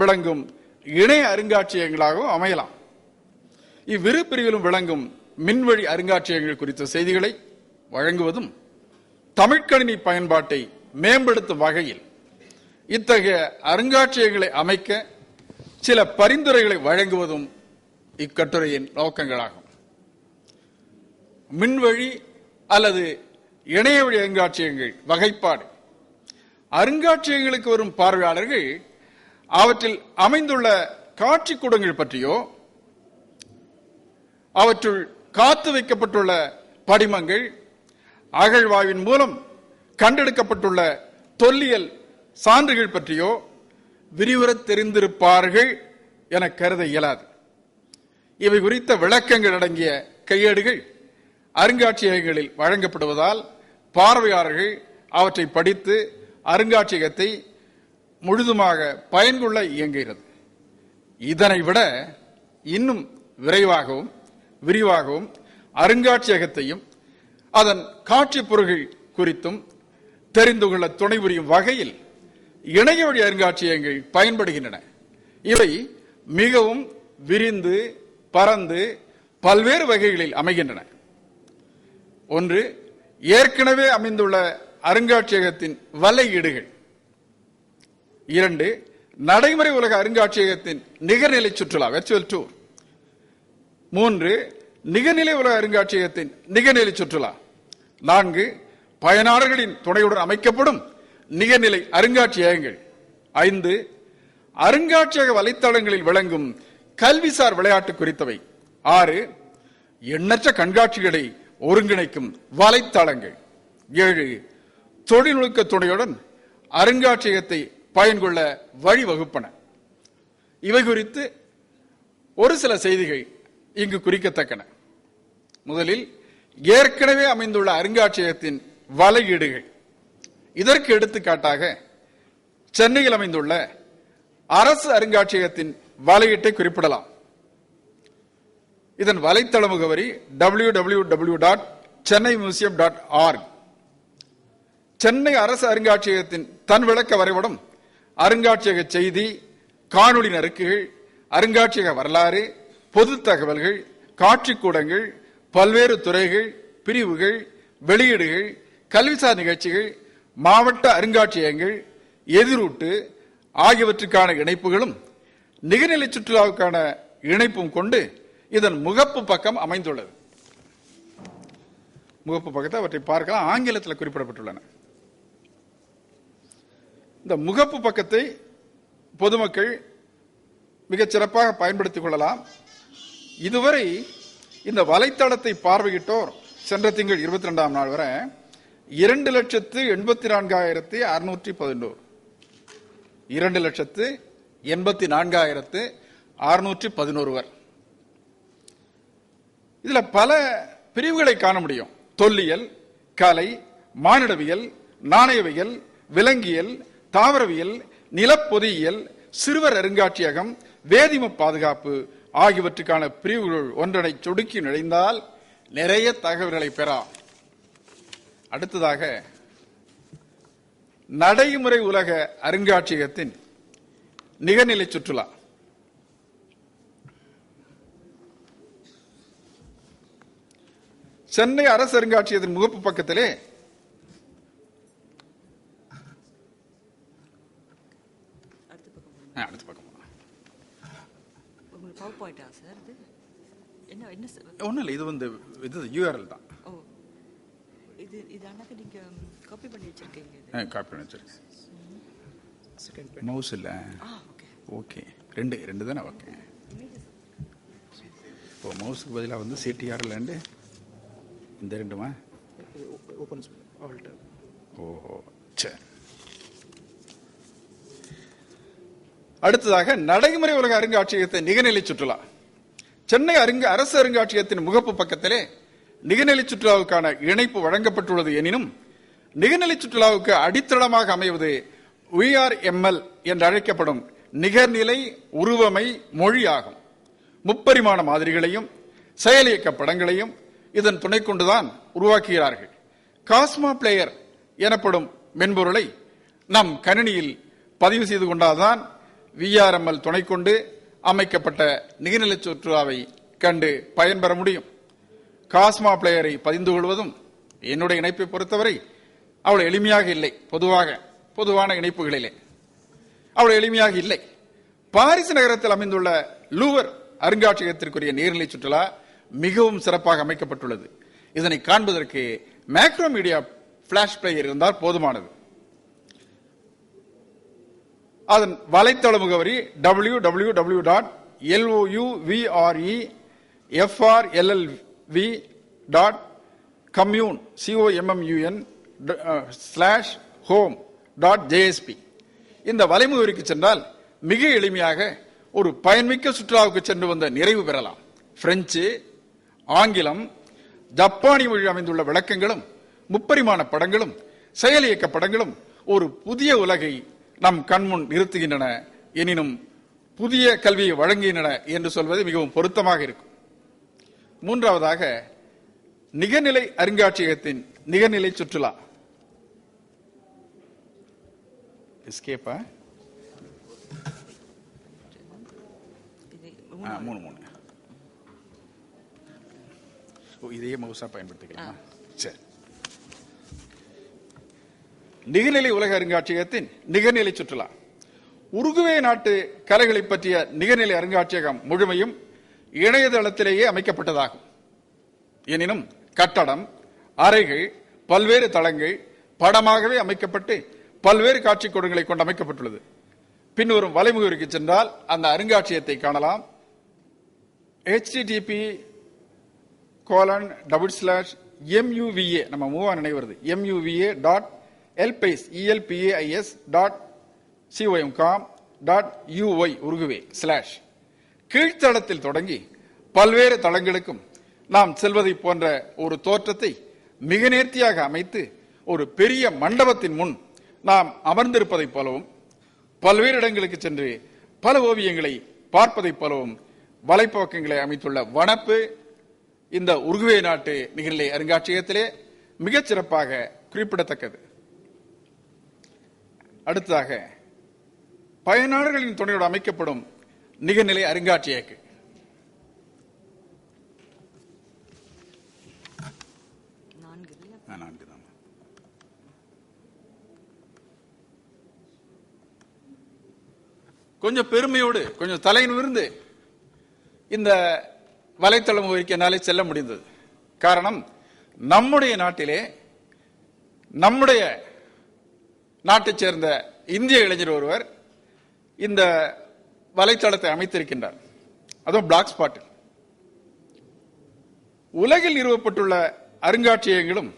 விளங்கும் இணைய அருங்காட்சியகங்களாகவும் அமையலாம். இவ்விரு பிரிவிலும் விளங்கும் மின்வழி அருங்காட்சியகங்கள் குறித்த செய்திகளை வழங்குவதும் தமிழ்கணினி பயன்பாட்டை மேம்படுத்தும் வகையில் இத்தகைய அருங்காட்சியகங்களை அமைக்க சில பரிந்துரைகளை வழங்குவதும் இக்கட்டுரையின் நோக்கங்களாகும். மின்வழி அல்லது இணையவழி அருங்காட்சியகங்கள் வகைப்பாடு. அருங்காட்சியகங்களுக்கு வரும் பார்வையாளர்கள் அவற்றில் அமைந்துள்ள காட்சி கூடங்கள் பற்றியோ அவற்றுள் காத்து வைக்கப்பட்டுள்ள படிமங்கள் அகழ்வாய்வின் மூலம் கண்டெடுக்கப்பட்டுள்ள தொல்லியல் சான்றுகள் பற்றியோ விரிவுற தெரிந்திருப்பார்கள் என கருத இயலாது. இவை குறித்த விளக்கங்கள் அடங்கிய கையேடுகள் அருங்காட்சியகங்களில் வழங்கப்படுவதால் பார்வையாளர்கள் அவற்றை படித்து அருங்காட்சியகத்தை முழுதுமாக பயன்கொள்ள இயங்குகிறது. இதனை விட இன்னும் விரைவாகவும் விரிவாகவும் அருங்காட்சியகத்தையும் அதன் காட்சி பொருள்கள் குறித்தும் தெரிந்து கொள்ள துணை புரியும் வகையில் இணைய வழி அருங்காட்சியகங்கள் பயன்படுகின்றன. இவை மிகவும் விரிந்து பரந்து பல்வேறு வகைகளில் அமைகின்றன. ஒன்று ஏற்கனவே அமைந்துள்ள அருங்காட்சியகத்தின் வலையீடுகள். இரண்டு நடைமுறை உலக அருங்காட்சியகத்தின் நிகர்நிலை சுற்றுலா வெர்ச்சுவல் டூர் மூன்று நிகர்நிலை உலக அருங்காட்சியகத்தின் நிகர்நிலை சுற்றுலா. நான்கு பயனாளர்களின் துணையுடன் அமைக்கப்படும் நிகர்நிலை அருங்காட்சியகங்கள். ஐந்து அருங்காட்சியக வலைத்தளங்களில் விளங்கும் கல்விசார் விளையாட்டு குறித்தவை. ஆறு எண்ணற்ற கண்காட்சிகளை ஒருங்கிணைக்கும் வலைத்தளங்கள். ஏழு தொழில்நுட்ப துணையுடன் அருங்காட்சியகத்தை பயன்கொள்ள வழிவகுப்பன. இவை குறித்து ஒரு சில செய்திகள் இங்கு குறிக்கத்தக்கன. முதலில் ஏற்கனவே அமைந்துள்ள அருங்காட்சியகத்தின் வலையீடுகள். இதற்கு எடுத்துக்காட்டாக சென்னையில் அமைந்துள்ள அரசு அருங்காட்சியகத்தின் வலையீட்டை குறிப்பிடலாம். இதன் வலைத்தள முகவரி W W W dot Chennai museum dot org Chennai அரசு அருங்காட்சியகத்தின் தன் விளக்க வரைபடம் அருங்காட்சியக செய்தி காணொளி நறுக்குகள் அருங்காட்சியக வரலாறு பொது தகவல்கள் காட்சிக்கூடங்கள் பல்வேறு துறைகள் பிரிவுகள் வெளியீடுகள் கல்விசார் நிகழ்ச்சிகள் மாவட்ட அருங்காட்சியகங்கள் எதிரூட்டு ஆகியவற்றுக்கான இணைப்புகளும் நிகர்நிலை சுற்றுலாவுக்கான இணைப்பும் கொண்டு இதன் முகப்பு பக்கம் அமைந்துள்ளது. முகப்பு பக்கத்தை அவற்றை பார்க்கலாம். ஆங்கிலத்தில் குறிப்பிடப்பட்டுள்ளன. இந்த முகப்பு பக்கத்தை பொதுமக்கள் மிகச் சிறப்பாக பயன்படுத்திக் கொள்ளலாம். இதுவரை இந்த வலைத்தளத்தை பார்வையிட்டோர் சென்ற திங்கள் இருபத்தி ரெண்டாம் நாள் வரை இரண்டு லட்சத்து எண்பத்தி நான்காயிரத்தி அறுநூற்றி பதினோரு இரண்டு லட்சத்து எண்பத்தி நான்காயிரத்து அறுநூற்றி பதினோருவர் இதுல பல பிரிவுகளை காண முடியும். தொல்லியல் கலை மானிடவியல் நாணயவியல் விலங்கியல் தாவரவியல் நிலப்பொதியியல் சிறுவர் அருங்காட்சியகம் வேதிம பாதுகாப்பு ஆகியவற்றுக்கான பிரிவுகள் ஒன்றனை சொடுக்கி நுழைந்தால் நிறைய தகவல்களை பெறா அடுத்ததாக நடைமுறை உலக அருங்காட்சியகத்தின் நிகர்நிலை சுற்றுலா. சென்னை அரசு அருங்காட்சியகத்தின் முகப்பு பக்கத்திலே அடுத்த பக்கம் போங்க. ஆ, அடுத்த பக்கம் உங்களுக்கு பவர் பாயிண்டா சார் இது என்ன என்ன சார் ஒன்றும் இல்லை இது வந்து இது யூஆர்எல் தான். ஓ இது இது அண்ணாக்கு நீங்க காப்பி பண்ணி வச்சிருக்கீங்க இது? காப்பி பண்ணி வச்சிருக்கேன். மவுஸ் இல்லை? ஆ ஓகே ஓகே ரெண்டு ரெண்டு தானே ஓகே இப்போ மவுஸுக்கு பதிலாக வந்து சிடிஆர்லேண்டு இந்த ரெண்டுமா? Opens alt. ஓஹோ சரி. அடுத்ததாக நடைமுறை உலக அருங்காட்சியகத்தை நிகநிலை சுற்றுலா. சென்னை அருங்க அரசு அருங்காட்சியகத்தின் முகப்பு பக்கத்திலே நிகநிலை சுற்றுலாவுக்கான இணைப்பு வழங்கப்பட்டுள்ளது எனினும் நிகநிலை சுற்றுலாவுக்கு அடித்தளமாக அமைவது விஆர்எம்எல் என்று அழைக்கப்படும் நிகர்நிலை உருவமை மொழி ஆகும் முப்பரிமாண மாதிரிகளையும் செயலியக்க படங்களையும் இதன் துணை கொண்டுதான் உருவாக்குகிறார்கள். காஸ்மா பிளேயர் எனப்படும் மென்பொருளை நம் கணினியில் பதிவு செய்து கொண்டால்தான் விஆர்எம்எல் துணை கொண்டு அமைக்கப்பட்ட நிகழ்நிலை சுற்றுலாவை கண்டு பயன்பெற முடியும். காஸ்மா பிளேயரை பதிந்து கொள்வதும் என்னுடைய இணைப்பை பொறுத்தவரை அவ்வளவு எளிமையாக இல்லை. பொதுவாக பொதுவான இணைப்புகளிலே. அவ்வளவு எளிமையாக இல்லை. பாரிஸ் நகரத்தில் அமைந்துள்ள லூவர் அருங்காட்சியகத்திற்குரிய நீர்நிலை சுற்றுலா மிகவும் சிறப்பாக அமைக்கப்பட்டுள்ளது. இதனை காண்பதற்கு மேக்ரோ மீடியா பிளாஷ் பிளேயர் இருந்தால் போதுமானது. அதன் வலைத்தள முகவரி W W W dot L O U V R E F R L L V dot commune C O M M U N slash home dot J S P இந்த வலைமுகவரிக்கு சென்றால் மிக எளிமையாக ஒரு பயன்மிக்க சுற்றுலாவுக்கு சென்று வந்த நிறைவு பெறலாம். பிரெஞ்சு ஆங்கிலம் ஜப்பானிய மொழி அமைந்துள்ள விளக்கங்களும் முப்பரிமாண படங்களும் செயலியக்க படங்களும் ஒரு புதிய உலகை நம் கண்முன் நிறுத்துகின்றன. எனினும் புதிய கல்வியை வழங்குகின்றன என்று சொல்வது மிகவும் பொருத்தமாக இருக்கும். மூன்றாவதாக நிகர்நிலை அருங்காட்சியகத்தின் நிகர்நிலை சுற்றுலா. எஸ்கேப்பா மூணு மூணு இதையே மவுசா பயன்படுத்திக்கலாமா சரி நிகர்நிலை உலக அருங்காட்சியகத்தின் நிகர்நிலை சுற்றுலா. உருகுவே நாட்டு கலைகளை பற்றிய நிகர்நிலை அருங்காட்சியகம் முழுமையும் இணையதளத்திலேயே அமைக்கப்பட்டதாகும். எனினும் கட்டடம் அறைகள் பல்வேறு தளங்கள் படமாகவே அமைக்கப்பட்டு பல்வேறு காட்சி கூடங்களை கொண்டு அமைக்கப்பட்டுள்ளது. பின்வரும் வலைமுகவரிக்கு சென்றால் அந்த அருங்காட்சியகத்தை காணலாம். H T T P colon double slash M U V A நம்ம MUVA நினைவுறது. M U V A dot elpais E L P A I S dot C O M com dot U Y Uruguay slash கீழ்த்தளத்தில் தொடங்கி பல்வேறு தளங்களுக்கும் நாம் செல்வதை போன்ற ஒரு தோற்றத்தை மிக நேர்த்தியாக அமைத்து ஒரு பெரிய மண்டபத்தின் முன் நாம் அமர்ந்திருப்பதைப் போலவும் பல்வேறு இடங்களுக்கு சென்று பல ஓவியங்களை பார்ப்பதைப் போலவும் வலைப்போக்கங்களை அமைத்துள்ள வனப்பு இந்த உருகுவே நாட்டு நிகழ்நிலை அருங்காட்சியகத்திலே மிகச் சிறப்பாக குறிப்பிடத்தக்கது. அடுத்ததாக பயனாளர்களின் துணையோடு அமைக்கப்படும் நிகழ்நிலை அருங்காட்சியகம். கொஞ்சம் பெருமையோடு கொஞ்சம் தலை நிமிர்ந்து இந்த வலைத்தளம் முகவரிக்கு என்னாலே செல்ல முடிந்தது. காரணம் நம்முடைய நாட்டிலே நம்முடைய நாட்டைச் சேர்ந்த இந்திய இளைஞர் ஒருவர் இந்த வலைத்தளத்தை அமைத்திருக்கின்றார். அதுவும் பிளாக் ஸ்பாட் உலகில் நிறுவப்பட்டுள்ள அருங்காட்சியகங்களும்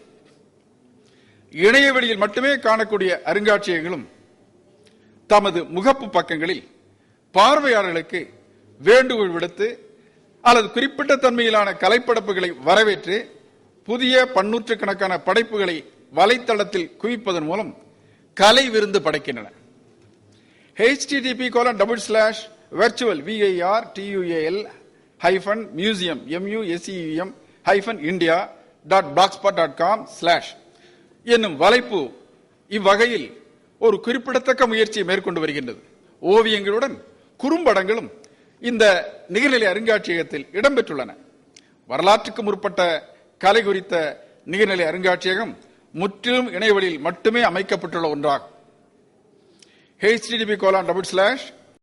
இணையவெளியில் மட்டுமே காணக்கூடிய அருங்காட்சியகங்களும் தமது முகப்பு பக்கங்களில் பார்வையாளர்களுக்கு வேண்டுகோள் விடுத்து அல்லது குறிப்பிட்ட தன்மையிலான கலைப்படைப்புகளை வரவேற்று புதிய பன்னூற்றுக்கணக்கான படைப்புகளை வலைத்தளத்தில் குவிப்பதன் மூலம் கலை விருந்து படைக்கின்றன. H T T P colon double slash virtual V I R tual hyphen museum museum hyphen India dot blogspot dot com slash என்னும் வலைப்பு இவ்வகையில் ஒரு குறிப்பிடத்தக்க முயற்சியை மேற்கொண்டு வருகின்றது. ஓவியங்களுடன் குறும்படங்களும் இந்த நிகழ்நிலை அருங்காட்சியகத்தில் இடம்பெற்றுள்ளன. வரலாற்றுக்கு முற்பட்ட கலை குறித்த நிகழ்நிலை அருங்காட்சியகம் முற்றிலும் இணையவழியில் மட்டுமே அமைக்கப்பட்டுள்ள ஒன்றாகும். HTTP Golan double slash